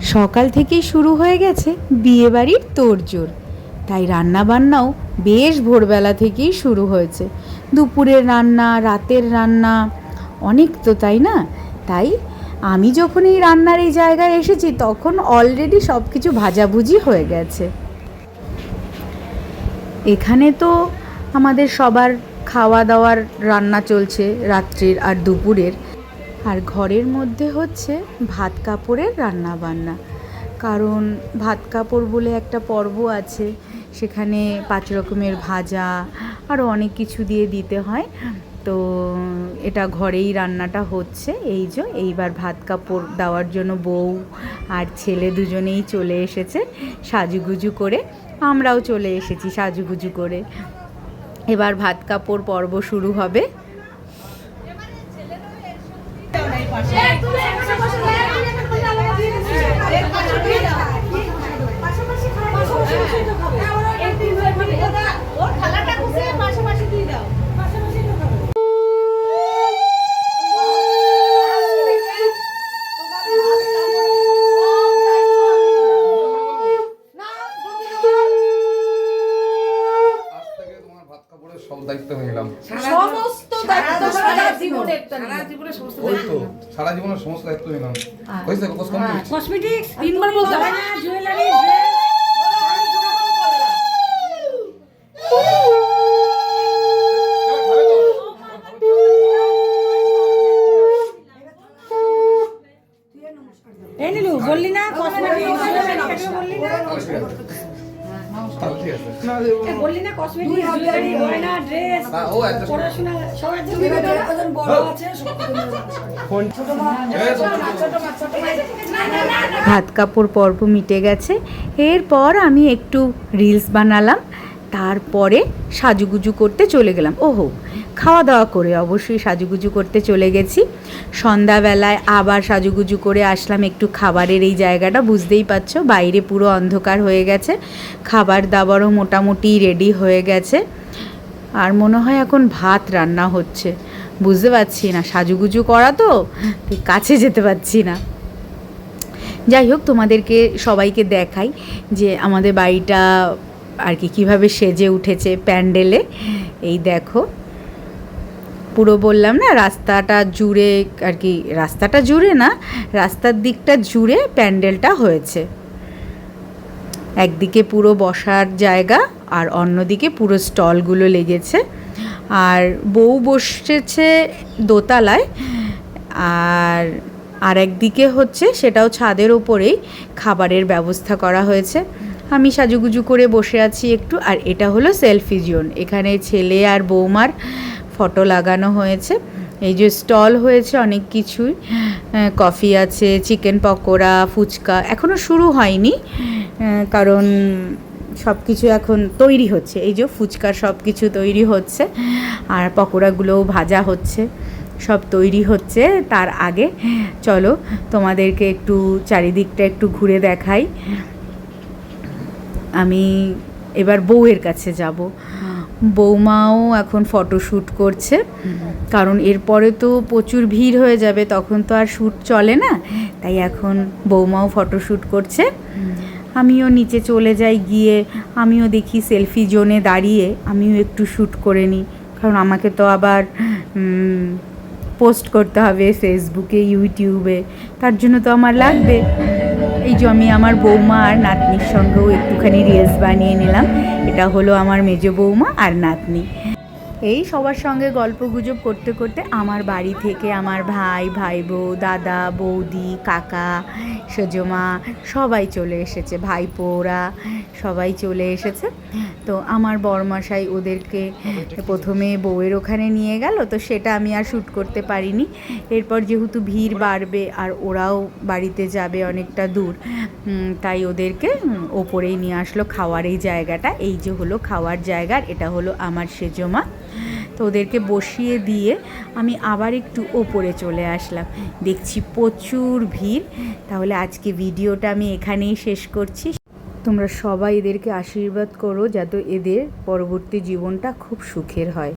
সকাল থেকেই শুরু হয়ে গেছে বিয়েবাড়ির তোড়জোড়। তাই রান্নাবান্নাও বেশ ভোরবেলা থেকেই শুরু হয়েছে। দুপুরের রান্না, রাতের রান্না, অনেক তো, তাই না? তাই আমি যখন এই রান্নার এই জায়গায় এসেছি, তখন অলরেডি সব কিছু ভাজাভুজি হয়ে গেছে। এখানে তো আমাদের সবার খাওয়া দাওয়ার রান্না চলছে রাত্রির আর দুপুরের। আর ঘরের মধ্যে হচ্ছে ভাত কাপড়ের রান্না বান্না। কারণ ভাত কাপড় বলে একটা পর্ব আছে, সেখানে পাঁচ রকমের ভাজা আরও অনেক কিছু দিয়ে দিতে হয়। তো এটা ঘরেই রান্নাটা হচ্ছে। এই যে এইবার ভাত কাপড় দেওয়ার জন্য বউ আর ছেলে দুজনেই চলে এসেছে সাজুগুজু করে। আমরাও চলে এসেছি সাজুগুজু করে। এবার ভাত কাপড় পর্ব শুরু হবে। পাশে দায়িত্ব হয়ে গেলাম সমস্ত দায়িত্ব সারা জীবনের সারা সমস্ত ওই তো সারা জীবনের সমস্ত দায়িত্ব নিলাম। কোর্স কসমেটিক্স তিনবার বলতে হয় না জুয়েলারি এই নিলু বললি না কসমেটিক্স বললি না এ, বললি না কসমেটিক্স জুয়েলারি গয়না ড্রেস হ্যাঁ, পড়াশোনা সবার জন্য ভাত কাপড় পর্ব মিটে গেছে। এরপর আমি একটু রিলস বানালাম। তারপরে সাজুগুজু করতে চলে গেলাম। ওহো খাওয়া দাওয়া করে অবশ্যই সাজুগুজু করতে চলে গেছি। সন্ধ্যাবেলায় আবার সাজুগুজু করে আসলাম একটু খাবারের এই জায়গাটা, বুঝতেই পারছ? বাইরে পুরো অন্ধকার হয়ে গেছে। খাবার দাবারও মোটামুটি রেডি হয়ে গেছে। আর মনে হয় এখন ভাত রান্না হচ্ছে। বুঝতে পারছি না, সাজুগুজু করা তো কাছে যেতে পারছি না। যাই হোক, তোমাদেরকে সবাইকে দেখাই যে আমাদের বাড়িটা আর কি কীভাবে সেজে উঠেছে প্যান্ডেলে। এই দেখো। পুরো বললাম না, রাস্তাটা জুড়ে আর কি, রাস্তাটা জুড়ে না, রাস্তার দিকটা জুড়ে প্যান্ডেলটা হয়েছে। একদিকে পুরো বসার জায়গা আর অন্যদিকে পুরো স্টলগুলো লেগেছে। আর বউ বসেছে দোতলায়, আর আর একদিকে হচ্ছে সেটাও ছাদের ওপরেই খাবারের ব্যবস্থা করা হয়েছে। আমি সাজুগুজু করে বসে আছি একটু, আর এটা হলো সেলফি জোন। এখানে ছেলে আর বৌমার ফটো লাগানো হয়েছে। এই যে স্টল হয়েছে অনেক কিছুই। কফি আছে, চিকেন পকোড়া, ফুচকা। এখনও শুরু হয়নি কারণ সব কিছু এখন তৈরি হচ্ছে। এই যে ফুচকার সব কিছু তৈরি হচ্ছে, আর পকোড়াগুলোও ভাজা হচ্ছে। সব তৈরি হচ্ছে তার আগে। চলো, তোমাদেরকে একটু চারিদিকটা একটু ঘুরে দেখাই। আমি এবার বউয়ের কাছে যাব। বৌমাও এখন ফটোশ্যুট করছে। কারণ এরপরে তো প্রচুর ভিড় হয়ে যাবে, তখন তো আর শ্যুট চলে না। তাই এখন বৌমাও ফটোশ্যুট করছে। আমিও নিচে চলে যাই গিয়ে, আমিও দেখি সেলফি জোনে দাঁড়িয়ে আমিও একটু শ্যুট করে নিই। কারণ আমাকে তো আবার পোস্ট করতে হবে ফেসবুকে, ইউটিউবে। তার জন্য তো আমার লাগবে। এই যে আমি আমার বৌমা আর নাতনির সঙ্গেও একটুখানি রিলস বানিয়ে নিলাম। এটা হলো আমার মেজ বৌমা আর নাতনি। এই সবার সঙ্গে গল্প গুজব করতে করতে আমার বাড়ি থেকে আমার ভাই ভাই বউ দাদা, বৌদি, কাকা, সজমা সবাই চলে এসেছে, ভাইপোরা। সবাই চলে এসেছে। তো আমার বরমশাই ওদেরকে প্রথমে বউয়ের ওখানে নিয়ে গেল, তো সেটা আমি আর শ্যুট করতে পারিনি। এরপর যেহেতু ভিড় বাড়বে আর ওরাও বাড়িতে যাবে অনেকটা দূর তাই ওদেরকে ওপরেই নিয়ে আসলো খাওয়ার এই জায়গাটা। এই যে হলো খাওয়ার জায়গার এটা হলো আমার সেজমা। তো ওদেরকে বসিয়ে দিয়ে আমি আবার একটু ওপরে চলে আসলাম। দেখছি প্রচুর ভিড়। তাহলে আজকে ভিডিওটা আমি এখানেই শেষ করছি। তোমরা সবাই এদেরকে আশীর্বাদ করো যাতে এদের পরবর্তী জীবনটা খুব সুখের হয়।